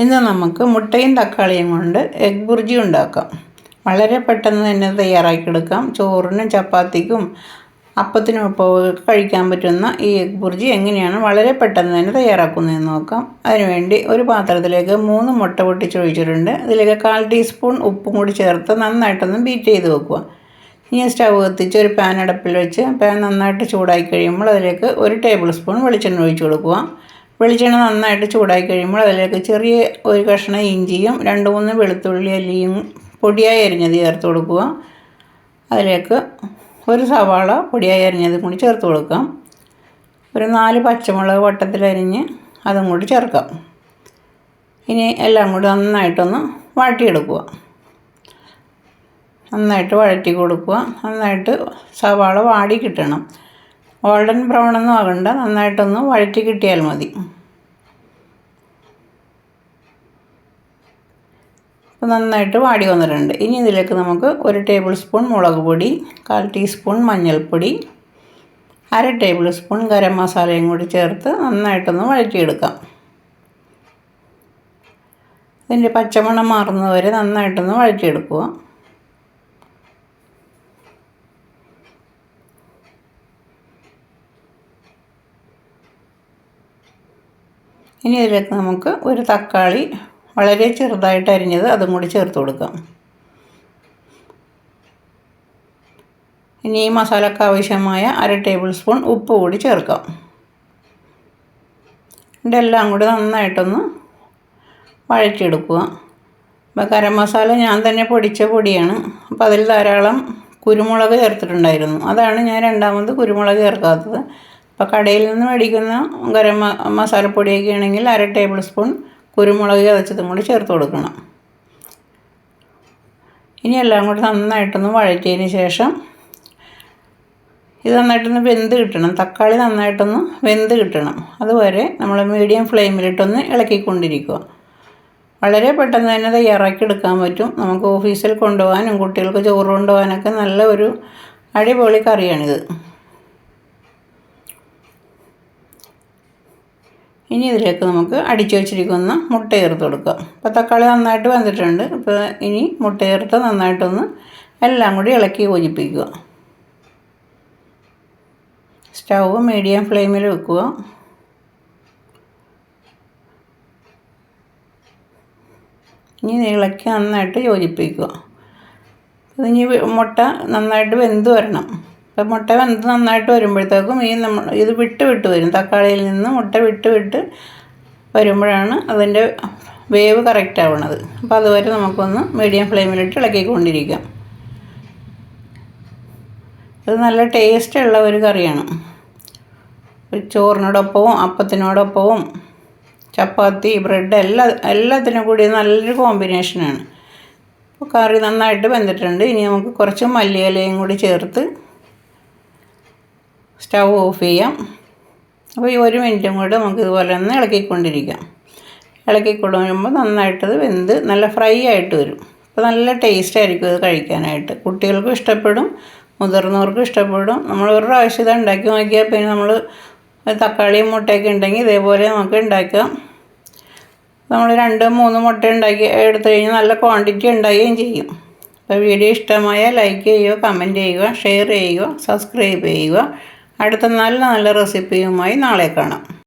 ഇന്ന് നമുക്ക് മുട്ടയും തക്കാളിയും കൊണ്ട് എഗ് ബുർജി ഉണ്ടാക്കാം. വളരെ പെട്ടെന്ന് തന്നെ തയ്യാറാക്കിയെടുക്കാം. ചോറിനും ചപ്പാത്തിക്കും അപ്പത്തിനും ഒപ്പം കഴിക്കാൻ പറ്റുന്ന ഈ എഗ് ബുർജി എങ്ങനെയാണ് വളരെ പെട്ടെന്ന് തന്നെ തയ്യാറാക്കുന്നതെന്ന് നോക്കാം. അതിനുവേണ്ടി ഒരു പാത്രത്തിലേക്ക് മൂന്ന് മുട്ട പൊട്ടിച്ചൊഴിച്ചിട്ടുണ്ട്. അതിലേക്ക് കാൽ ടീസ്പൂൺ ഉപ്പും കൂടി ചേർത്ത് നന്നായിട്ടൊന്ന് ബീറ്റ് ചെയ്ത് വെക്കുക. ഇനി സ്റ്റവ് കത്തിച്ച് ഒരു പാൻ അടുപ്പിൽ വെച്ച് പാൻ നന്നായിട്ട് ചൂടായി കഴിയുമ്പോൾ അതിലേക്ക് ഒരു ടേബിൾ സ്പൂൺ വെളിച്ചെണ്ണ ഒഴിച്ച് കൊടുക്കുക. വെളിച്ചെണ്ണ നന്നായിട്ട് ചൂടായി കഴിയുമ്പോൾ അതിലേക്ക് ചെറിയ ഒരു കഷ്ണം ഇഞ്ചിയും രണ്ട് മൂന്ന് വെളുത്തുള്ളി അല്ലിയും പൊടിയായി അരിഞ്ഞത് ചേർത്ത് കൊടുക്കുക. അതിലേക്ക് ഒരു സവാള പൊടിയായി അരിഞ്ഞതും കൂടി ചേർത്ത് കൊടുക്കാം ഒരു നാല് പച്ചമുളക് വട്ടത്തിലരിഞ്ഞ് അതും കൂടി ചേർക്കാം. ഇനി എല്ലാം കൂടി നന്നായിട്ടൊന്ന് വാട്ടിയെടുക്കുക നന്നായിട്ട് വഴറ്റി കൊടുക്കുക. നന്നായിട്ട് സവാള വാടി കിട്ടണം. ഗോൾഡൻ ബ്രൗൺ ഒന്നും ആകണ്ട. നന്നായിട്ടൊന്ന് വഴറ്റി കിട്ടിയാൽ മതി. അപ്പോൾ നന്നായിട്ട് വാടി വന്നിട്ടുണ്ട്. ഇനി ഇതിലേക്ക് നമുക്ക് ഒരു ടേബിൾ സ്പൂൺ മുളക് പൊടി കാൽ ടീസ്പൂൺ മഞ്ഞൾപ്പൊടി അര ടേബിൾ സ്പൂൺ ഗരം മസാലയും കൂടി ചേർത്ത് നന്നായിട്ടൊന്ന് വഴറ്റിയെടുക്കാം. ഇതിന്റെ പച്ചമണം മാറുന്നതുവരെ നന്നായിട്ടൊന്ന് വഴറ്റിയെടുക്കുക. ഇനി ഇതിലേക്ക് നമുക്ക് ഒരു തക്കാളി വളരെ ചെറുതായിട്ട് അരിഞ്ഞത് അതും കൂടി ചേർത്ത് കൊടുക്കാം. ഇനി ഈ മസാലക്ക് ആവശ്യമായ അര ടേബിൾ സ്പൂൺ ഉപ്പ് കൂടി ചേർക്കാം. ഇതെല്ലാം കൂടി നന്നായിട്ടൊന്ന് വഴറ്റിയെടുക്കുക. അപ്പോൾ ഗരം മസാല ഞാൻ തന്നെ പൊടിച്ച പൊടിയാണ്. അപ്പോൾ അതിൽ ധാരാളം കുരുമുളക് ചേർത്തിട്ടുണ്ടായിരുന്നു. അതാണ് ഞാൻ രണ്ടാമത് കുരുമുളക് ചേർക്കാത്തത്. അപ്പോൾ കടയിൽ നിന്ന് മേടിക്കുന്ന ഗരം മസാലപ്പൊടിയൊക്കെ ആണെങ്കിൽ അര ടേബിൾ സ്പൂൺ കുരുമുളക് ചതച്ചതും കൂടി ചേർത്ത് കൊടുക്കണം. ഇനി എല്ലാം കൂടി നന്നായിട്ടൊന്ന് വഴറ്റിയതിന് ശേഷം ഇത് നന്നായിട്ടൊന്ന് വെന്ത് കിട്ടണം. തക്കാളി നന്നായിട്ടൊന്ന് വെന്ത് കിട്ടണം. അതുവരെ നമ്മൾ മീഡിയം ഫ്ലെയിമിലിട്ടൊന്ന് ഇളക്കിക്കൊണ്ടിരിക്കുക. വളരെ പെട്ടെന്ന് തന്നെ തയ്യാറാക്കി എടുക്കാൻ പറ്റും. നമുക്ക് ഓഫീസിൽ കൊണ്ടുപോകാനും കുട്ടികൾക്ക് ചോറ് കൊണ്ടുപോകാനൊക്കെ നല്ല ഒരു അടിപൊളി കറിയാണിത്. ഇനി ഇതിലേക്ക് നമുക്ക് അടിച്ചു വെച്ചിരിക്കുന്ന മുട്ട ചേർത്ത് കൊടുക്കാം. അപ്പോൾ തക്കാളി നന്നായിട്ട് വന്നിട്ടുണ്ട് അപ്പോൾ ഇനി മുട്ട ചേർത്ത് നന്നായിട്ടൊന്ന് എല്ലാം കൂടി ഇളക്കി യോജിപ്പിക്കുക. സ്റ്റൗ മീഡിയം ഫ്ലെയിമിൽ വെക്കുക. ഇനി ഇളക്കി നന്നായിട്ട് യോജിപ്പിക്കുക. ഇനി മുട്ട നന്നായിട്ട് വെന്ത് വരണം. അപ്പം മുട്ട വെന്ത് നന്നായിട്ട് വരുമ്പോഴത്തേക്കും ഈ നമ്മൾ ഇത് വിട്ട് വിട്ട് വരും. തക്കാളിയിൽ നിന്ന് മുട്ട വിട്ട് വിട്ട് വരുമ്പോഴാണ് അതിന്റെ വേവ് കറക്റ്റ് ആവണത്. അപ്പോൾ അതുവരെ നമുക്കൊന്ന് മീഡിയം ഫ്ലെയിമിലിട്ട് ഇളക്കിക്കൊണ്ടിരിക്കാം. ഇത് നല്ല ടേസ്റ്റ് ഉള്ള ഒരു കറിയാണ്. ചോറിനോടൊപ്പവും അപ്പത്തിനോടൊപ്പവും ചപ്പാത്തി ബ്രെഡ് എല്ലാ എല്ലാത്തിനും കൂടി നല്ലൊരു കോമ്പിനേഷനാണ് കറി നന്നായിട്ട് വെന്തിട്ടുണ്ട്. ഇനി നമുക്ക് കുറച്ച് മല്ലിയിലയും കൂടി ചേർത്ത് സ്റ്റൗ ഓഫ് ചെയ്യാം. അപ്പോൾ ഈ ഒരു മിനിറ്റും കൂടെ നമുക്ക് ഇതുപോലെ ഒന്ന് ഇളക്കിക്കൊണ്ടിരിക്കാം. ഇളക്കിക്കൊണ്ടുവരുമ്പോൾ നന്നായിട്ടത് വെന്ത് നല്ല ഫ്രൈ ആയിട്ട് വരും. അപ്പോൾ നല്ല ടേസ്റ്റ് ആയിരിക്കും ഇത് കഴിക്കാനായിട്ട്. കുട്ടികൾക്കും ഇഷ്ടപ്പെടും മുതിർന്നവർക്കും ഇഷ്ടപ്പെടും. നമ്മൾ ഒരു പ്രാവശ്യം ഇത് ഉണ്ടാക്കി നോക്കിയാൽ പിന്നെ നമ്മൾ തക്കാളിയും മുട്ടയൊക്കെ ഉണ്ടെങ്കിൽ ഇതേപോലെ നമുക്ക് ഉണ്ടാക്കാം. നമ്മൾ രണ്ട് മൂന്ന് മുട്ട ഉണ്ടാക്കി എടുത്തു കഴിഞ്ഞാൽ നല്ല ക്വാണ്ടിറ്റി ഉണ്ടാവുകയും ചെയ്യും. അപ്പോൾ വീഡിയോ ഇഷ്ടമായാൽ ലൈക്ക് ചെയ്യുക കമന്റ് ചെയ്യുക ഷെയർ ചെയ്യുക സബ്സ്ക്രൈബ് ചെയ്യുക. അടുത്ത നല്ല നല്ല റെസിപ്പിയുമായി നാളെ കാണാം.